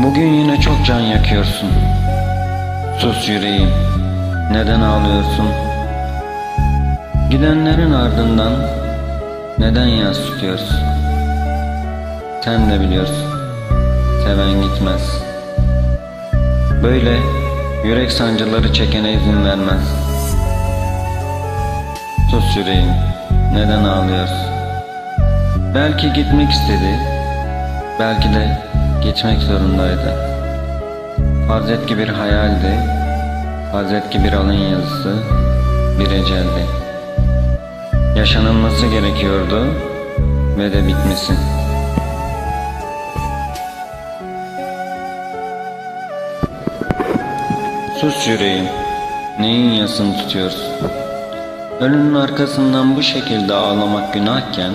Bugün yine çok can yakıyorsun. Sus yüreğim. Neden ağlıyorsun? Gidenlerin ardından neden yas tutuyorsun? Sen de biliyorsun. Seven gitmez. Böyle yürek sancıları çekene izin vermez. Sus yüreğim. Neden ağlıyorsun? Belki gitmek istedi. Belki de gitmek zorundaydı. Farz et bir hayaldi. Farz et bir alın yazısı. Bir eceldi. Yaşanılması gerekiyordu ve de bitmesin. Sus yüreğim. Neyin yasını tutuyorsun? Ölünün arkasından bu şekilde ağlamak günahken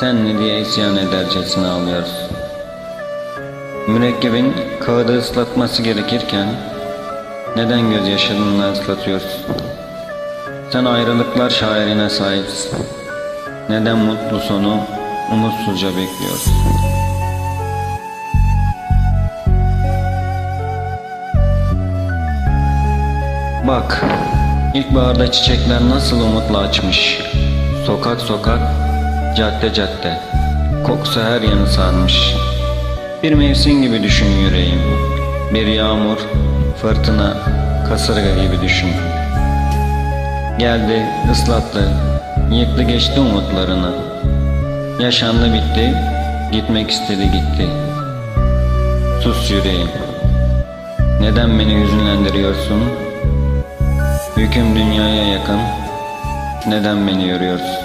sen ne diye isyan edercesine ağlıyorsun. Mürekkebin kağıdı ıslatması gerekirken neden gözyaşlarınla ıslatıyorsun? Sen ayrılıklar şairine sahipsin. Neden mutlu sonu umutsuzca bekliyorsun? Bak, ilkbaharda çiçekler nasıl umutla açmış. Sokak sokak, cadde cadde, kokusu her yanı sarmış. Bir mevsim gibi düşün yüreğim. Bir yağmur, fırtına, kasırga gibi düşün. Geldi, ıslattı, yıktı geçti umutlarını. Yaşandı bitti, gitmek istedi gitti. Sus yüreğim. Neden beni hüzünlendiriyorsun? Yüküm dünyaya yakın. Neden beni yoruyorsun?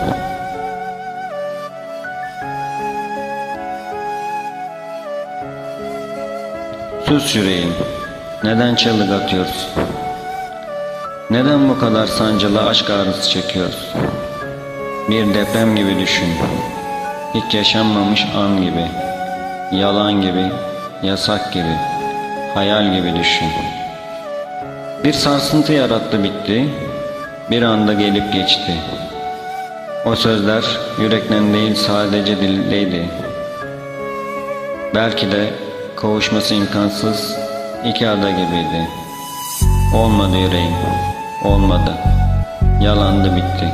Sus yüreğim. Neden çığlık atıyorsun? Neden bu kadar sancılı aşk ağrısı çekiyorsun? Bir deprem gibi düşün. Hiç yaşanmamış an gibi. Yalan gibi, yasak gibi, hayal gibi düşün. Bir sarsıntı yarattı bitti, bir anda gelip geçti. O sözler yürekten değil sadece dildeydi. Belki de kavuşması imkansız iki ada gibiydi. Olmadı yüreğim, olmadı. Yalandı bitti.